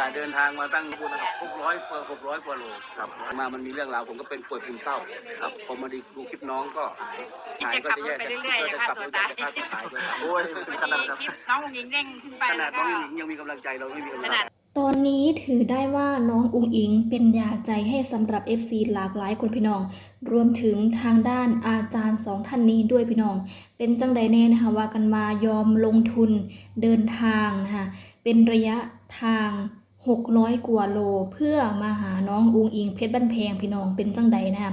ส่าห์เดินทางมาตั้งบุญนะครับหกร้อยกว่าหกร้อยกว่าโลครับมามันมีเรื่องราวผมก็เป็นป่วยซึมเศร้าครับพอมาดูคลิปน้องก็หายจะขับรถไปเรื่อยๆจะนะคะขับตัรวถตายจะฆ่าตัวตายด้วยครับโอ้ยถึงขนาดนั้นครับคลิปน้องหญิงเร่งขึ้นไปขนาแล้ดวน้ก็องหญิงยังมีกำลังใจเราไม่มีกำลัขงใจนาดตอนนี้ถือได้ว่าน้องอุงอิงเป็นยาใจให้สำหรับ FC หลากหลายคนพี่น้อง รวมถึงทางด้านอาจารย์สองท่านนี้ด้วยพี่น้อง เป็นจังใดแน่นะคะว่ากันมายอมลงทุนเดินทางนะคะเป็นระยะทาง 600 กว่าโล เพื่อมาหาน้องอุงอิงเพชรบ้านแพงพี่น้องเป็นจังใดนะคะ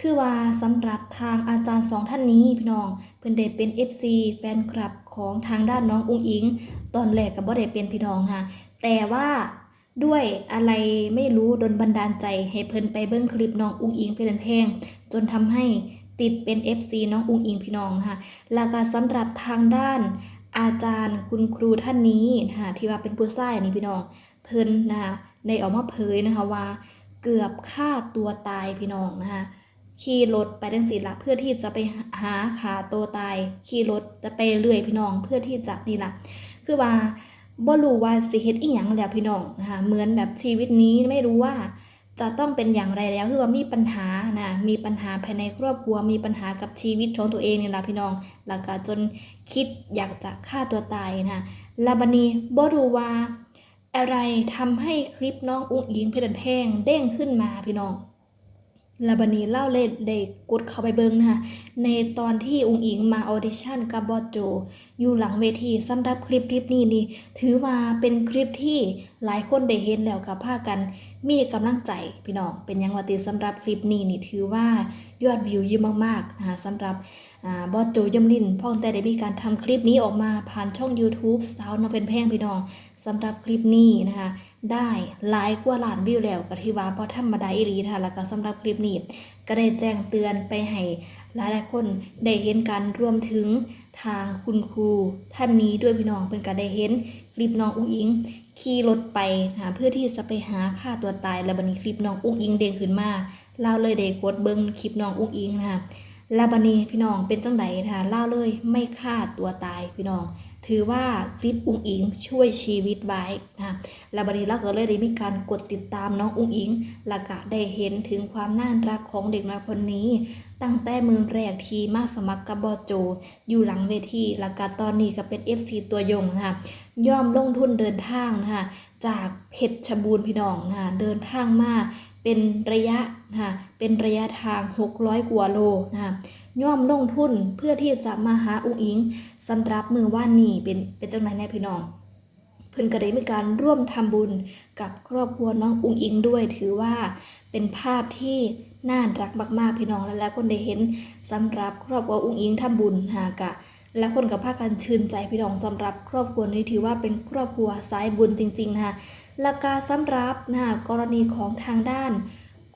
คือว่าสำหรับทางอาจารย์สองท่านนี้พี่น้องเพิ่นได้เป็น FC แฟนคลับของทางด้านน้องอุงอิง ตอนแรกก็บ่ได้เป็นพี่น้องค่ะ แต่ว่าด้วยอะไรไม่รู้ดนบันดาลใจให้เพิ่นไปเบิ้งคลิปน้องอุงอิงเพลินเพงจนทำให้ติดเป็น FC น้องอุงอิงพี่น้องนะคะแล้วก็สำหรับทางด้านอาจารย์คุณครูท่านนี้นะคะที่ว่าเป็นผู้ชายนี่พี่น้อง เพิ่นนะคะได้ออกมาเผยนะคะว่าเกือบฆ่าตัวตายพี่น้องนะคะขี่รถไปดังสิละเพื่อที่จะไปหาขาตัวตายขี่รถจะไปเรื่อยพี่น้องเพื่อที่จะนี่ละคือว่าบ่รู้ว่าสิเฮ็ดอีหยังแล้วพี่น้องนะคะเหมือนแบบชีวิตนี้ไม่รู้ว่าจะต้องเป็นอย่างไรแล้วคือว่ามีปัญหานะมีปัญหาภายในครอบครัวมีปัญหากับชีวิตของตัวเองนี่ละพี่น้องแล้วก็จนคิดอยากจะฆ่าตัวตายนะลาบานีบ่รู้ว่า อะไรทำให้คลิปน้องอุ้งอิงเพชรแพงเด้งขึ้นมาพี่น้องลาบานีเล่าเล่นได้กดเข้าไปเบิงนะคะในตอนที่อุ้งอิงมาออดิชั่นกับบอสโจ อยู่หลังเวทีสำหรับคลิปคลิปนี้นี่ ถือว่าเป็นคลิปที่หลายคนได้เห็นแล้วกับพาคกัน มีกำลังใจพี่น้องเป็นยังวติสำหรับคลิปนี้นี่ถือว่ายอดวิวเยอะมากๆนะคะสำหรับ บอสโจยมลินพ่องแต่ได้มีการทำคลิปนี้ออกมาผ่านช่อง YouTube สาวน้องเป็นแพงพี่น้องสำหรับคลิปนี้นะคะได้หลายกว่าล้านวิวแล้วก็ถือว่าพอธรรมดาอีหลีนะคะแล้วก็สำหรับคลิปนี้ก็ได้แจ้งเตือนไปให้หลายๆคนได้เห็นกันรวมถึงทางคุณครูท่านนี้ด้วยพี่น้องเป็นการได้เห็นคลิปน้องอุ้งอิงขี่รถไปหาเพื่อที่จะไปหาฆ่าตัวตายแล้วบันนี้คลิปน้องอุ้งอิงเด้งขึ้นมาเล่าเลยได้กดเบิ้งคลิปน้องอุ้งอิงนะคะ ล้วบันีพี่น้องเป็นจังไดนะคะเล่าเลยไม่ฆ่าตัวตายพี่น้อง ถือว่าคลิปอุ้งอิงช่วยชีวิตไว้นะคะล้วบันนี้เราก็เลยได้มีการกดติดตามน้องอุ้งอิงแล้วก็ได้เห็นถึงความน่ารักของเด็กน้อยคนนี้ ตั้งแต่มือแรกที่มาสมัครกับบอโจ อยู่หลังเวทีแล้วก็ตอนนี้ก็เป็น FC ตัวยงนะคะย่อมลงทุนเดินทางนะคะจากเพชรชบูรณ์พี่น้องนะคะเดินทางมา เป็นระยะนะคะเป็นระยะทาง 600 กว่าโลนะคะย่อมลงทุนเพื่อที่จะมาหาอุ้งอิงสำหรับมือว่านนี้เป็นเป็นจังไหนแน่พี่น้องเพิ่นก็ได้มีการร่วมทำบุญกับครอบครัวน้องอุ้งอิงด้วย ถือว่าเป็นภาพที่น่ารักมากๆพี่น้องและแล้วคนได้เห็นสำหรับครอบครัวอุ้งอิงทำบุญหากะ และคนกับภาคกันชื่นใจพี่น้องสำหรับครอบครัวนี้ถือว่าเป็นครอบครัวสายบุญจริงๆนะคะและกาสำหรับนะคะกรณีของทางด้าน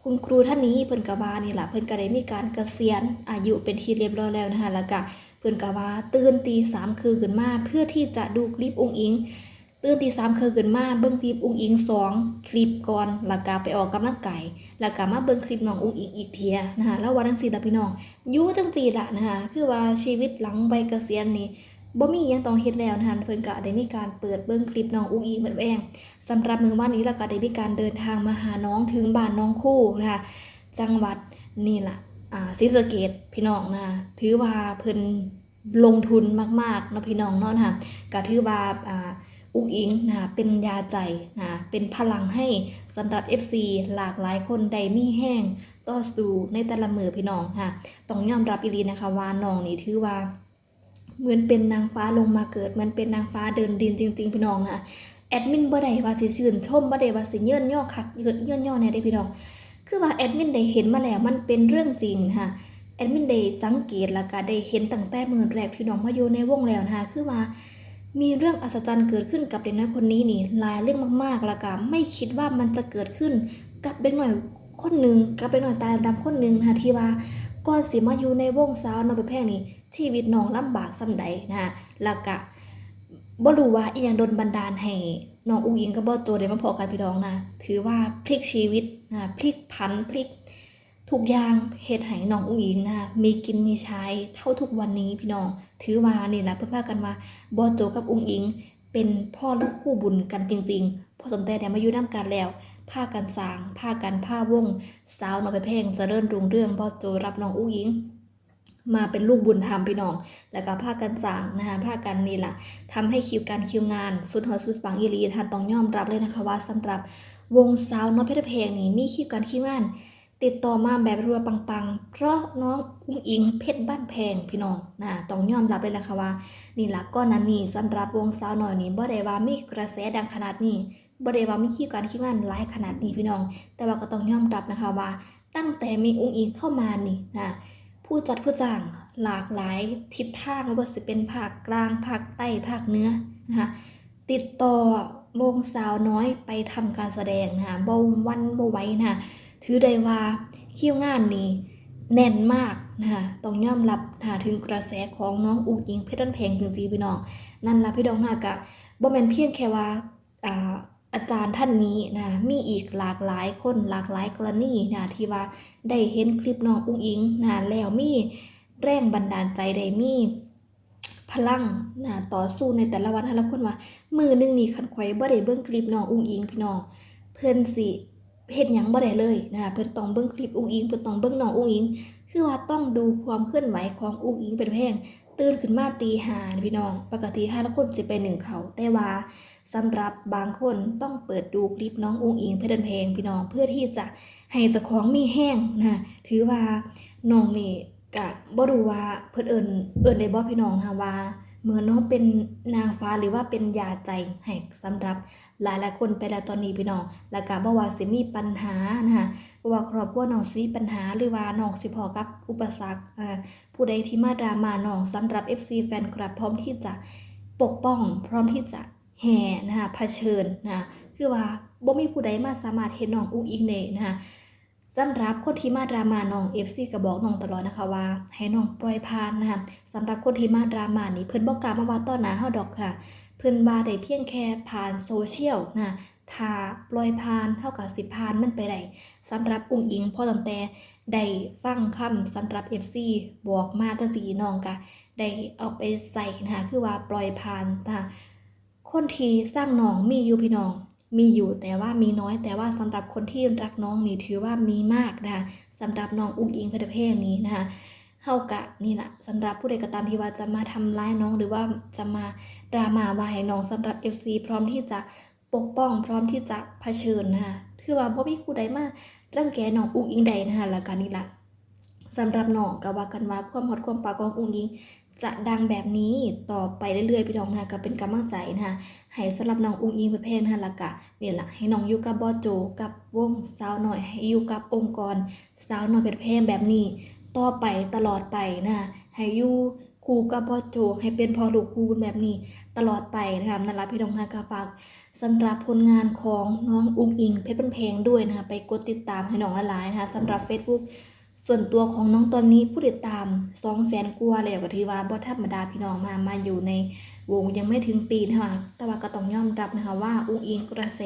คุณครูท่านนี้เพิ่นกบานี่แหละเพิ่นก็ได้มีการเกษียณอายุเป็นที่เรียบร้อยแล้วนะคะแล้วก็เพิ่นกบาตื่นตีสามคือขึ้นมาเพื่อที่จะดูคลิปองค์อิง ตื่นตีสามคือขึ้นมาเบิ่งคลิปอุ้งอิงสองคลิปก่อนแล้วก็ไปออกกำลังกายแล้วก็มาเบิ่งคลิปน้องอุ้งอิงอีกเทียนะคะแล้ววันทั้งสี่ละพี่น้องยู่จังจีละนะคะคือว่าชีวิตหลังใบเกษียณนี่บ่มียังต้องเฮ็ดแล้วนะคะเพิ่นก็ได้มีการเปิดเบิ่งคลิปน้องอุ้งอิงเหมือนแองสำหรับมือวานนี้แล้วก็ได้มีการเดินทางมาหาน้องถึงบ้านน้องคู่นะคะจังหวัดนี่แหละอ่าศรีสเกษพี่น้องนะคะถือว่าเพิ่นลงทุนมากๆเนาะพี่น้องเนาะนะคะก็ถือว่าอ่า อุ้งอิงนะเป็นยาใจนะเป็นพลังให้สำหรับ FC หลากหลายคนใดมีแห้งต่อสู้ในแต่ละมือพี่น้องค่ะต้องยอมรับอีลีนะคะว่าน้องนี่ถือว่า เหมือนเป็นนางฟ้าลงมาเกิดเหมือนเป็นนางฟ้าเดินดินจริง ๆ พี่น้องนะแอดมินบ่ได้ว่าสิชื่นชมบ่ได้ว่าสิเยินย่อคักเยินเยินย่อแน่เด้พี่น้องคือว่าแอดมินได้เห็นมาแล้วมันเป็นเรื่องจริงนะคะแอดมินได้สังเกตแล้วก็ได้เห็นตั้งแต่มือแรกพี่น้องมาอยู่ในวงแล้วนะคะคือว่า มีเรื่องอัศจรรย์เกิดขึ้นกับเด็กน้อยคนนี้นี่หลายเรื่องมากๆแล้วก็ไม่คิดว่ามันจะเกิดขึ้นกับเด็กน้อยคนหนึ่งกับเด็กน้อยตาดำคนหนึ่งนะที่ว่าก่อนสิมาอยู่ในวงสาวนอไปแพงนี่ชีวิตน้องลำบากส่ำใดนะคะแล้วก็บ่รู้ว่าอีหยังโดนบันดาลให้น้องอุ้งอิงกับบ่โจได้มาพอกันพี่น้องนะถือว่าพลิกชีวิตนะพลิกผันพลิก ทุกอย่างเฮ็ดให้น้องอุ้งอิงนะคะมีกินมีใช้เท่าทุกวันนี้พี่น้อง ถือว่านี่แหละเพื่อนพากันว่าบอโจกับอุ้งอิง เป็นพ่อลูกคู่บุญกันจริงๆพอสมแต่เนี่ยมาอยู่น้ำกันแล้วพากันสางพากันผ้าวงสาวน้องไปเพลงจะเริ่รุ่งเรื่องบอโจรับน้องอุ้งอิงมาเป็นลูกบุญธรรมพี่น้อง แล้วก็พากันสางนะคะพากันนี่แหละทำให้คิวการคิวงาน สุดหัวสุดฝังอีหลีทานต้องยอมรับเลยนะคะว่าสำหรับวงสาวน้อเพชรเพลงนี่มีคิวการคิวงาน ติดต่อมาแบบรัวปังๆ เพราะน้องอุ้งอิงเพชรบ้านแพงพี่น้องนะต้องยอมรับเลยนะคะว่า นี่ล่ะก้อนนั้นนี่สำหรับวงสาวน้อยนี่บ่ได้ว่ามีกระแสดังขนาดนี้บ่ได้ว่ามีคิวการคิวงานหลายขนาดนี้พี่น้อง แต่ว่าก็ต้องยอมรับนะคะว่า ตั้งแต่มีอุ้งอิงเข้ามานี่นะผู้จัดผู้จ้างหลากหลายทิศทางว่าจะเป็นภาคกลางภาคใต้ภาคเหนือนะคะติดต่อวงสาวน้อยไปทำการแสดงนะคะบ่วันบ่ไว้นะคะ ถือได้ว่าคิวงานนี้แน่นมากนะคะต้องยอมรับนะะถึงกระแสของน้องอุ้งอิงเพชรนแพงจริงๆพี่น้องนั่นละพี่น้องนะกะบ่แม่นเพียงแค่ว่าอาจารย์ท่านนี้นะมีอีกหลากหลายคนหลากหลายกรณีนะที่ว่าได้เห็นคลิปน้องอุ้งอิงนะแล้วมีแรงบันดาลใจได้มีพลังนะต่อสู้ในแต่ละวันแต่ละคนว่า มือหนึงนี่คันข่อยบ่ได้เบิ่งคลิปน้องอุ้งอิงพี่น้องเพิ่นสิ เฮ็ดหยังบ่ได้เลยนะเพิ่นต้องเบิ่งคลิปอุ้งอิงเพิ่นต้องเบิ่งน้องอุ้งอิง คือว่าต้องดูความเคลื่อนไหวของอุ้งอิงเป็นแพงตื่นขึ้นมาตีหานพี่น้อง ปกติห้าละคนสิไปหนึ่งเขาแต่ว่าสำหรับบางคนต้องเปิดดูคลิปน้องอุ้งอิงเพชรเดินเพลงพี่น้องเพื่อที่จะให้เจ้าของมีแห้งนะถือว่าน้องนี่กะบ่รู้ว่าเพิ่นเอิ้นเอิ้นได้บ่พี่น้องนะคะว่า เหมือนน้องเป็นนางฟ้าหรือว่าเป็นยาใจให้สำหรับหลายหลายคนไปแล้วตอนนี้พี่น้องแล้วก็บ่ว่าสิมีปัญหานะคะบ่ว่าครอบครัวน้องสิมีปัญหาหรือว่าน้องสิพอกับอุปสรรคผู้ใดที่มาดราม่าน้องสำหรับ FC แฟนคลับพร้อมที่จะปกป้อง พร้อมที่จะแห่นะคะเผชิญนะคะคือว่าบ่มีผู้ใดมาสามารถเห็นน้องอุ้งอิงได้นะคะ สำหรับคนที่มาดราม่าน้อง FC ก็บอกน้องตลอดนะคะว่า ให้น้องปล่อยผ่านนะคะสำหรับคนที่มาดราม่านี่เพิ่อนบ่กล้ามาว่าต้อนหน้าเฮาดอกค่ะ เพิ่อนว่าได้เพียงแค่ผ่านโซเชียลนะถ้าปล่อยผ่านเท่ากับสิผ่านมันไปได้สำหรับอุ้งอิงพอตั้งแต่ได้ฟังคำสำหรับ FC บอกมาตะสีน้องก็ได้เอาไปใส่นะคะคือว่าปล่อยผ่านนะคะคนที่สร้างน้องมีอยู่พี่น้อง มีอยู่แต่ว่ามีน้อยแต่ว่าสำหรับคนที่รักน้องนี่ถือว่ามีมากนะคะสำหรับน้องอุ้งอิงเพชรเพศนี้นะคะเฮากะนี่แหละสำหรับผู้ใดก็ตามที่ว่าจะมาทำร้ายน้องหรือว่าจะมาดราม่าว่าให้น้องสำหรับ FC พร้อมที่จะปกป้องพร้อมที่จะเผชิญนะคะคือว่าบ่มีผู้ใดมารังแกน้องอุ้งอิงใดนะคะแล้วก็นี่แหละสำหรับน้องก็ว่ากันว่าความฮอตความปากของอุ้งอิง จะดังแบบนี้ต่อไปเรื่อยๆพี่น้องนะคะก็เป็นกำลังใจนะคะให้สำหรับน้องอุ้งอิงเป็นเพลงนะคะละกะนี่แหละให้น้องอยู่กับบอโจกับวงสาวหน่อยให้อยู่กับองค์กรสาวหน่อยเป็นเพลงแบบนี้ ต่อไปตลอดไปนะคะให้อยู่คู่กับบอโจให้เป็นพอลูกคู่แบบนี้ ตลอดไปนะคะนั่นละพี่น้องนะคะก็ฝากสำหรับผลงานของน้องอุ้งอิงเพชรเป็นเพลงด้วยนะคะไปกดติดตามให้น้องละลายนะคะสำหรับ Facebook ส่วนตัวของน้องตอนนี้ผู้ติดตามสองแสนกว่าแล้วก็ถือว่าบ่ธรรมดาพี่น้องมามาอยู่ในวงยังไม่ถึงปีนะคะแต่ว่าก็ต้องยอมรับนะคะว่าอุ้งอิงกระแส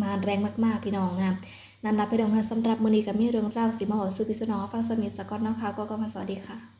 มาแรงมากๆพี่น้องนะนั่นรับไปดองค่ะสำหรับมือนี้ก็มีเรื่องราวสิมาบอสุพิศน้องฟังสมิทสกอตนะคะก็ก็มาสวัสดีค่ะ